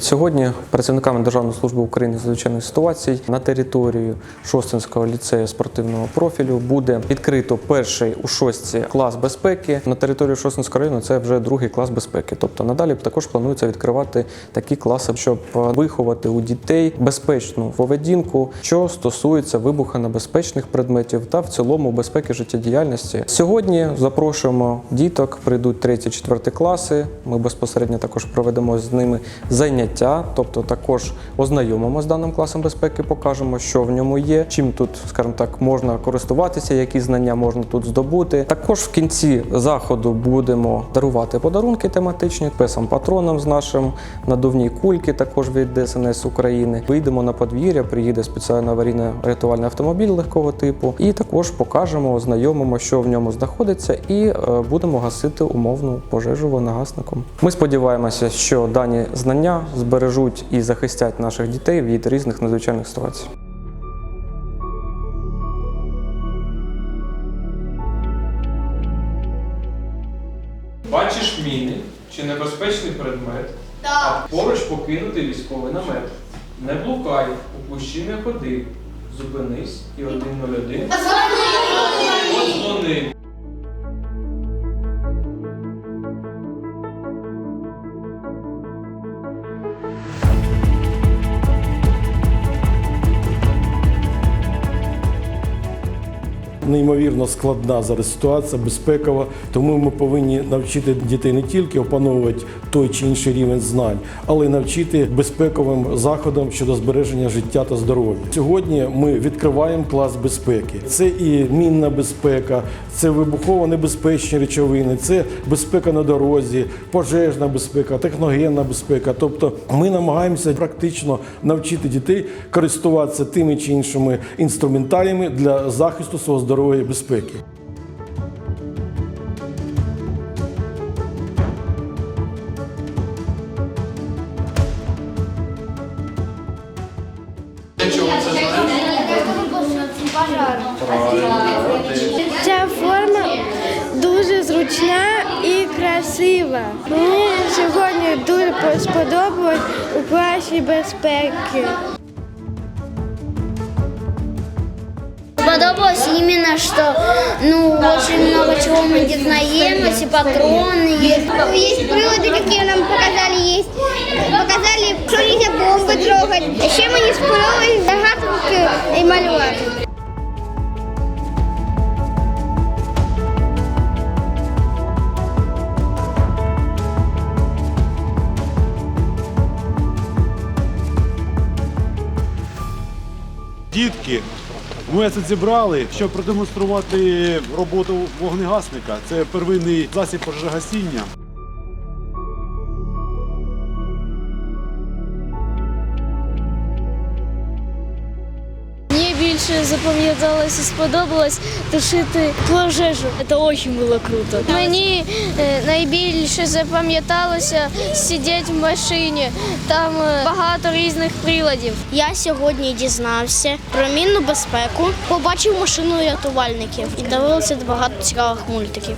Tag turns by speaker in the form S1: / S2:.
S1: Сьогодні працівниками Державної служби України з надзвичайних ситуацій на території Шостинського ліцею спортивного профілю буде відкрито перший у шостці клас безпеки. На території Шостинського району це вже другий клас безпеки. Тобто надалі також планується відкривати такі класи, щоб виховати у дітей безпечну поведінку, що стосується вибухонебезпечних предметів та в цілому безпеки життєдіяльності. Сьогодні запрошуємо діток, прийдуть 3-4 класи. Ми безпосередньо також проведемо з ними заняття, тобто також ознайомимо з даним класом безпеки, покажемо, що в ньому є, чим тут, скажімо так, можна користуватися, які знання можна тут здобути. Також в кінці заходу будемо дарувати подарунки тематичні песам патронам з нашим надувні кульки, також від ДСНС України. Вийдемо на подвір'я, приїде спеціально аварійно рятувальний автомобіль легкого типу, і також покажемо, ознайомимо, що в ньому знаходиться, і е, будемо гасити умовну пожежу вогнегасником. Ми сподіваємося, що дані знання збережуть і захистять наших дітей від різних надзвичайних ситуацій.
S2: Бачиш міни чи небезпечний предмет, а поруч покинутий військовий намет. Не блукай, у кущі не ходи. Зупинись і 101 подзвони.
S3: Неймовірно складна зараз ситуація, безпекова. Тому ми повинні навчити дітей не тільки опановувати той чи інший рівень знань, але й навчити безпековим заходам щодо збереження життя та здоров'я. Сьогодні ми відкриваємо клас безпеки. Це і мінна безпека, це вибухово небезпечні речовини, це безпека на дорозі, пожежна безпека, техногенна безпека. Тобто ми намагаємося практично навчити дітей користуватися тими чи іншими інструментаріями для захисту свого здоров'я і безпеки.
S4: Ця форма дуже зручна і красива. Мені сьогодні дуже сподобалось у класі безпеки.
S5: Сподобалось именно, что ну очень много чего мы дизнаемся, и патроны есть.
S6: Есть приводы, какие нам показали, есть. Показали, что нельзя бомбы трогать. А ще мені сподобались загадки і малювати.
S7: Дітки, ми це зібрали, щоб продемонструвати роботу вогнегасника. Це первинний засіб пожежогасіння.
S8: Мне більше запам'яталось і сподобалось тушити пожежу. Це дуже було круто. Мені е, найбільше запам'яталося сидіти в машині. Там е, багато різних приладів.
S5: Я сьогодні дізнався про мінну безпеку, побачив машину рятувальників і дивилися багато цікавих мультиків.